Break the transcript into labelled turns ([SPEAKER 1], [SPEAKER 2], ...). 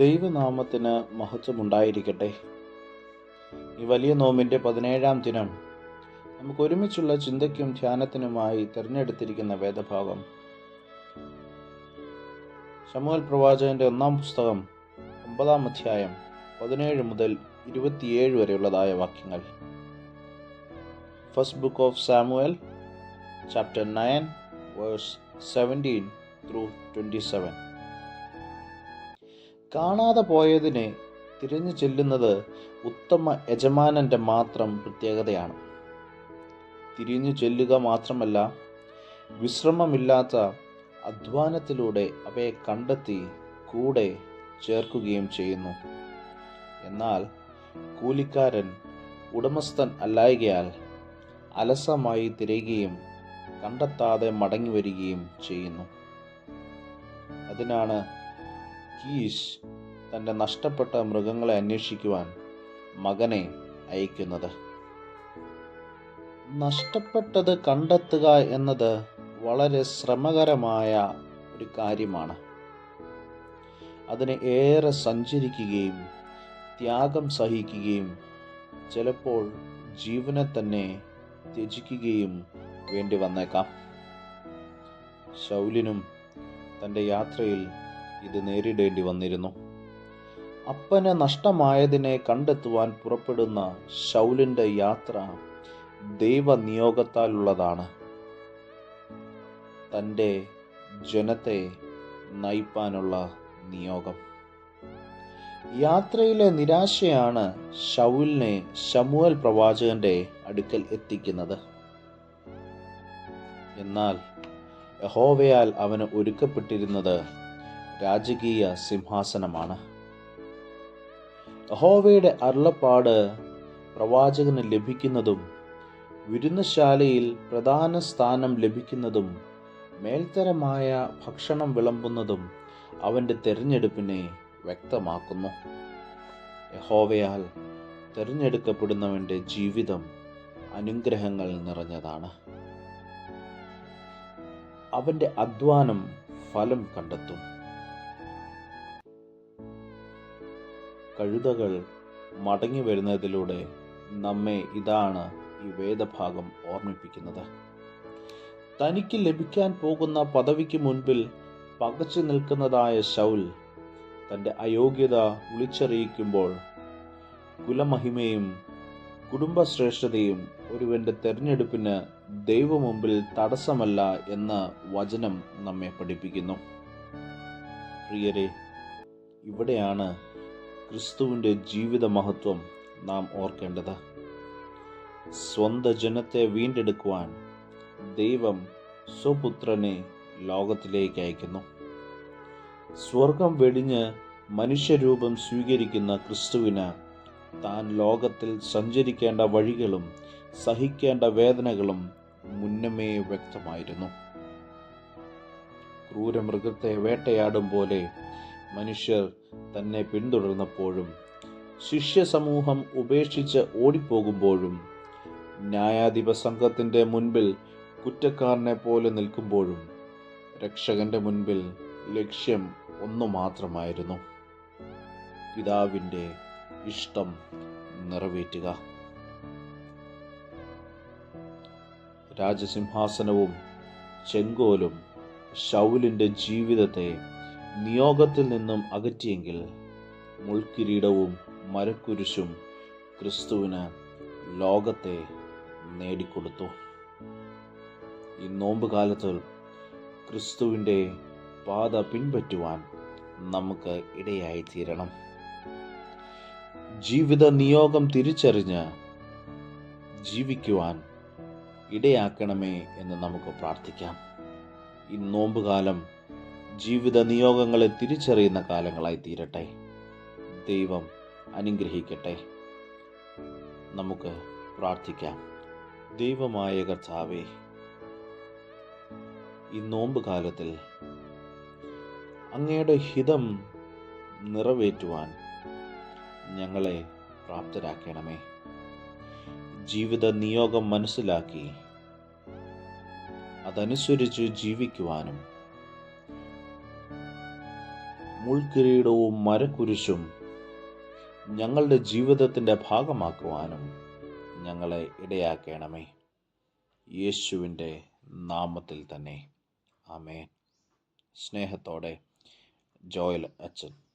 [SPEAKER 1] ദൈവനാമത്തിന് മഹത്വമുണ്ടായിരിക്കട്ടെ. ഈ വലിയ നോമിന്റെ പതിനേഴാം ദിനം നമുക്ക് ഒരുമിച്ചുള്ള ചിന്തയ്ക്കും ധ്യാനത്തിനുമായി തിരഞ്ഞെടുത്തിരിക്കുന്ന വേദഭാഗം. ശമുവൽ പ്രവാചകന്റെ ഒന്നാം പുസ്തകം ഒമ്പതാം അധ്യായം പതിനേഴ് മുതൽ ഇരുപത്തിയേഴ് വരെയുള്ളതായ വാക്യങ്ങൾ. First book of Samuel chapter nine verse seventeen through twenty seven കാണാതെ പോയതിനെ തിരിഞ്ഞു ചെല്ലുന്നത് ഉത്തമ യജമാനന്റെ മാത്രം പ്രത്യേകതയാണ്. തിരിഞ്ഞു ചെല്ലുക മാത്രമല്ല വിശ്രമമില്ലാത്ത അധ്വാനത്തിലൂടെ അവയെ കണ്ടെത്തി കൂടെ ചേർക്കുകയും ചെയ്യുന്നു. എന്നാൽ കൂലിക്കാരൻ ഉടമസ്ഥൻ അല്ലായകയാൽ അലസമായി തിരയുകയും കണ്ടെത്താതെ മടങ്ങി വരികയും ചെയ്യുന്നു. അതിനാണ് കീഷ് തന്റെ നഷ്ടപ്പെട്ട മൃഗങ്ങളെ അന്വേഷിക്കുവാൻ മകനെ അയക്കുന്നത്. നഷ്ടപ്പെട്ടത് കണ്ടെത്തുക എന്നത് വളരെ ശ്രമകരമായ ഒരു കാര്യമാണ്. അതിനെ ഏറെ സഞ്ചരിക്കുകയും ത്യാഗം സഹിക്കുകയും ചിലപ്പോൾ ജീവനെ തന്നെ ത്യജിക്കുകയും വേണ്ടി വന്നേക്കാം. ശൗലിനും തന്റെ യാത്രയിൽ ഇത് നേരിടേണ്ടി വന്നിരുന്നു. അപ്പന് നഷ്ടമായതിനെ കണ്ടെത്തുവാൻ പുറപ്പെടുന്ന ശൗലിന്റെ യാത്ര ദൈവനിയോഗത്താലുള്ളതാണ്. തന്റെ ജനത്തെ നയിപ്പാനുള്ള നിയോഗം. യാത്രയിലെ നിരാശയാണ് ഷൗലിനെ ശമുവൽ പ്രവാചകന്റെ അടുക്കൽ എത്തിക്കുന്നത്. എന്നാൽ യഹോവയാൽ അവന് ഒരുക്കപ്പെട്ടിരുന്നത് രാജകീയ സിംഹാസനമാണ്. യഹോവയുടെ അരുളപ്പാട് പ്രവാചകന് ലഭിക്കുന്നതും വിരുന്നശാലയിൽ പ്രധാന സ്ഥാനം ലഭിക്കുന്നതും മേൽത്തരമായ ഭക്ഷണം വിളമ്പുന്നതും അവന്റെ തിരഞ്ഞെടുപ്പിനെ വ്യക്തമാക്കുന്നു. യഹോവയാൽ തിരഞ്ഞെടുക്കപ്പെടുന്നവന്റെ ജീവിതം അനുഗ്രഹങ്ങൾ നിറഞ്ഞതാണ്. അവന്റെ അധ്വാനം ഫലം കണ്ടെത്തും. കഴുതകൾ മടങ്ങി വരുന്നതിലൂടെ നമ്മെ ഇതാണ് ഈ വേദഭാഗം ഓർമ്മിപ്പിക്കുന്നത്. തനിക്ക് ലഭിക്കാൻ പോകുന്ന പദവിക്ക് മുൻപിൽ പകച്ചു നിൽക്കുന്നതായ ശൗൽ തന്റെ അയോഗ്യത വിളിച്ചറിയിക്കുമ്പോൾ കുലമഹിമയും കുടുംബശ്രേഷ്ഠതയും ഒരുവന്റെ തെരഞ്ഞെടുപ്പിന് ദൈവമുമ്പിൽ തടസ്സമല്ല എന്ന വചനം നമ്മെ പഠിപ്പിക്കുന്നു. പ്രിയരെ ഇവിടെയാണ് ക്രിസ്തുവിന്റെ ജീവിത മഹത്വം നാം ഓർക്കേണ്ടത്. സ്വന്ത ജനത്തെ വീണ്ടെടുക്കുവാൻ ദൈവം സ്വപുത്രനെ ലോകത്തിലേക്ക് അയക്കുന്നു. സ്വർഗം വെടിഞ്ഞ് മനുഷ്യരൂപം സ്വീകരിക്കുന്ന ക്രിസ്തുവിന് താൻ ലോകത്തിൽ സഞ്ചരിക്കേണ്ട വഴികളും സഹിക്കേണ്ട വേദനകളും മുന്നമേ വ്യക്തമായിരുന്നു. ക്രൂരമൃഗത്തെ വേട്ടയാടും പോലെ മനുഷ്യർ തന്നെ പിന്തുടർന്നപ്പോഴും ശിഷ്യ സമൂഹം ഉപേക്ഷിച്ച് ഓടിപ്പോകുമ്പോഴും ന്യായാധിപ സംഘത്തിന്റെ മുൻപിൽ കുറ്റക്കാരനെ പോലെ നിൽക്കുമ്പോഴും രക്ഷകന്റെ മുൻപിൽ ലക്ഷ്യം ഒന്നു മാത്രമായിരുന്നു. പിതാവിന്റെ ഇഷ്ടം നിറവേറ്റുക. രാജസിംഹാസനവും ചെങ്കോലും ശൗലിന്റെ ജീവിതത്തെ നിയോഗത്തിൽ നിന്നും അകറ്റിയെങ്കിൽ മുൾക്കിരീടവും മരക്കുരിശും ക്രിസ്തുവിന് ലോകത്തെ നേടിക്കൊടുത്തു. ഈ നോമ്പ് കാലത്ത് ക്രിസ്തുവിന്റെ പാത പിൻപറ്റുവാൻ നമുക്ക് ഇടയായി തീരണം ജീവിത നിയോഗം തിരിച്ചറിഞ്ഞ് ജീവിക്കുവാൻ ഇടയാക്കണമേ എന്ന് നമുക്ക് പ്രാർത്ഥിക്കാം. ഈ നോമ്പുകാലം ജീവിത നിയോഗങ്ങളെ തിരിച്ചറിയുന്ന കാലങ്ങളായി തീരട്ടെ. ദൈവം അനുഗ്രഹിക്കട്ടെ. നമുക്ക് പ്രാർത്ഥിക്കാം. ദൈവമായ കർത്താവേ ഈ നോമ്പ് കാലത്തിൽ അങ്ങയുടെ ഹിതം നിറവേറ്റുവാൻ ഞങ്ങളെ പ്രാപ്തരാക്കണമേ. ജീവിത നിയോഗം മനസ്സിലാക്കി അതനുസരിച്ച് ജീവിക്കുവാനും മുൾക്കിരീടവും മരക്കുരിശും ഞങ്ങളുടെ ജീവിതത്തിന്റെ ഭാഗമാക്കുവാനും ഞങ്ങളെ ഇടയാക്കണമേ. യേശുവിന്റെ നാമത്തിൽ തന്നെ. ആമേ സ്നേഹത്തോടെ ജോയൽ അച്ഛൻ.